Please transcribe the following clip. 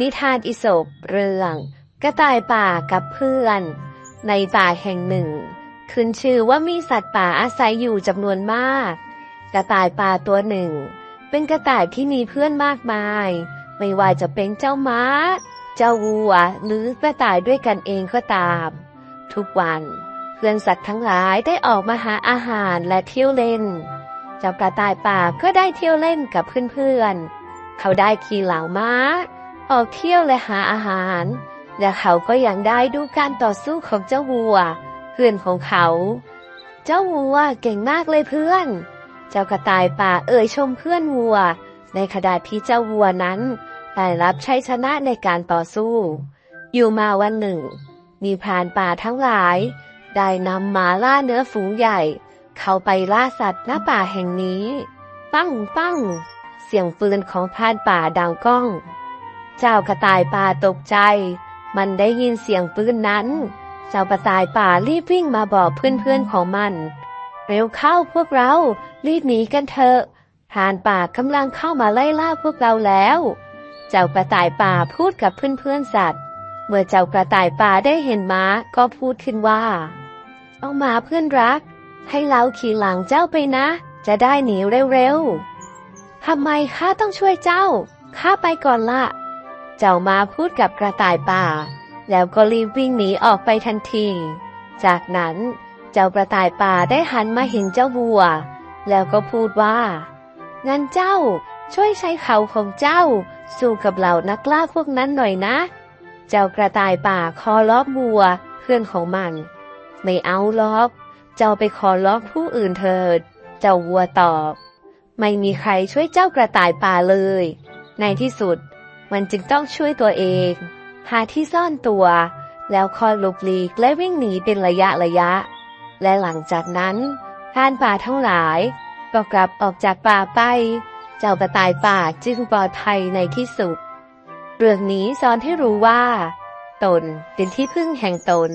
นิทานอิศบเรื่องกระต่ายป่ากับเพื่อน ในป่าแห่งหนึ่ง ขึ้นชื่อว่ามีสัตว์ป่าอาศัยอยู่จำนวนมาก กระต่ายป่าตัวหนึ่ง เป็นกระต่ายที่มีเพื่อนมากมาย ไม่ว่าจะเป็นเจ้าม้า เจ้าวัวหรือกระต่ายด้วยกันเองก็ตาม ทุกวันเพื่อนสัตว์ทั้งหลายได้ออกมาหาอาหารและเที่ยวเล่นเจ้ากระต่ายป่าก็ได้เที่ยวเล่นกับเพื่อนๆเขาได้ขี่เหลังม้า ออกเที่ยวและหาอาหาร และเขาก็ยังได้ดูการต่อสู้ของเจ้าวัว เพื่อนของเขา เจ้าวัวเก่งมากเลยเพื่อน เจ้ากระต่ายป่าเอ่ยชมเพื่อนวัว ในขณะที่เจ้าวัวนั้นได้รับชัยชนะในการต่อสู้ อยู่มาวันหนึ่ง มีพรานป่าทั้งหลาย ได้นำหมาล่าเนื้อฝูงใหญ่ เข้าไปล่าสัตว์หน้าป่าแห่งนี้ ปั้งปั้งเสียงปืนของพรานป่าดังก้อง เจ้ากระต่ายป่าตกใจ มันได้ยินเสียงปืนนั้น เจ้ากระต่ายป่ารีบวิ่งมาบอกเพื่อนๆของมัน เร็วเข้าพวกเรารีบหนีกันเถอะพรานป่ากำลังเข้ามาไล่ล่าพวกเราแล้ว เจ้ากระต่ายป่าพูดกับเพื่อนๆสัตว์ เมื่อเจ้ากระต่ายป่าได้เห็นม้าก็พูดขึ้นว่า เอามาเพื่อนรัก ให้เราขี่หลังเจ้าไปนะ จะได้หนีเร็วๆทำไมข้าต้องช่วยเจ้า ข้าไปก่อนละ เจ้ามาพูดกับกระต่ายป่า แล้วก็รีบวิ่งหนีออกไปทันที จากนั้นเจ้ากระต่ายป่าได้หันมาเห็นเจ้าวัว แล้วก็พูดว่า งั้นเจ้าช่วยใช้เขาของเจ้า สู้กับเหล่านักล่าพวกนั้นหน่อยนะ เจ้ากระต่ายป่าคอล้อมวัวเพื่อนของมัน ไม่เอาล็อกเจ้าไปขอล็อกผู้อื่นเถิด เจ้าวัวตอบ ไม่มีใครช่วยเจ้ากระต่ายป่าเลย ในที่สุด มันจึงต้องช่วยตัวเอง หาที่ซ่อนตัว แล้วคอยหลบหลีกและวิ่งหนีเป็นระยะระยะ และหลังจากนั้นพรานป่าทั้งหลายก็กลับออกจากป่าไป เจ้ากระต่ายป่าจึงปลอดภัยในที่สุด เรื่องนี้สอนให้รู้ว่า ตนเป็นที่พึ่งแห่งตน